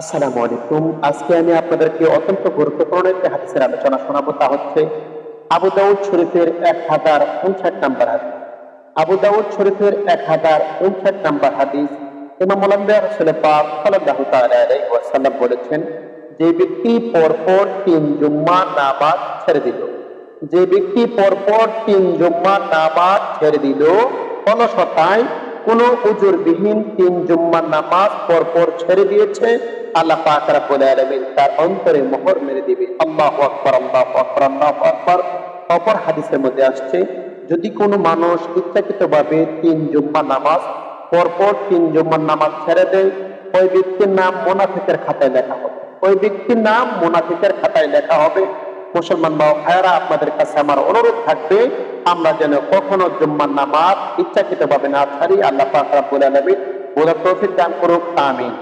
আসসালামু আলাইকুম। আজকে আমি আপনাদেরকে অত্যন্ত গুরুত্বপূর্ণ একটি হাদিসের আলোচনা শোনাবো, তা হচ্ছে আবু দাউদ শরীফের এক হাজার উনষাট নাম্বার হাদিস। আবু দাউদ শরীফের এক হাজার উনষাট নাম্বার হাদিস ইমাম আলম্বিয়া রসুল পাক আলাইহি ওয়াসাল্লাম বলেছেন, যে ব্যক্তি পরপর তিন জুম্মা নামাজ ছেড়ে দিল, যে ব্যক্তি পরপর তিন জুম্মা নামাজ ছেড়ে দিল অলসতায় কোন উজুরবিহীন তিন জুম্মা নামাজ পরপর ছেড়ে দিয়েছে। আল্লাহ পাক আলামিন তার অন্তরে মোহর মেরে দিবে। আল্লাহু আকবার আল্লাহু আকবার আল্লাহু আকবার। অপর হাদিসের মধ্যে আসছে, যদি কোনো মানুষ ইচ্ছাকৃতভাবে তিন জুম্মা নামাজ পরপর তিন জুম্মার নামাজ ছেড়ে দেয়, ওই ব্যক্তির নাম মোনাফিকের খাতায় লেখা হবে। ওই ব্যক্তির নাম মোনাফিকের খাতায় লেখা হবে। মুসলমান বা ভাইয়ারা, আপনাদের কাছে আমার অনুরোধ থাকবে আমরা যেন কখনো জুম্মার নামাজ ইচ্ছাকৃতভাবে না ছাড়ি, আল্লাহ পাক রাব্বুল আলামিন বোঝার তৌফিক দান করুক, আমিন।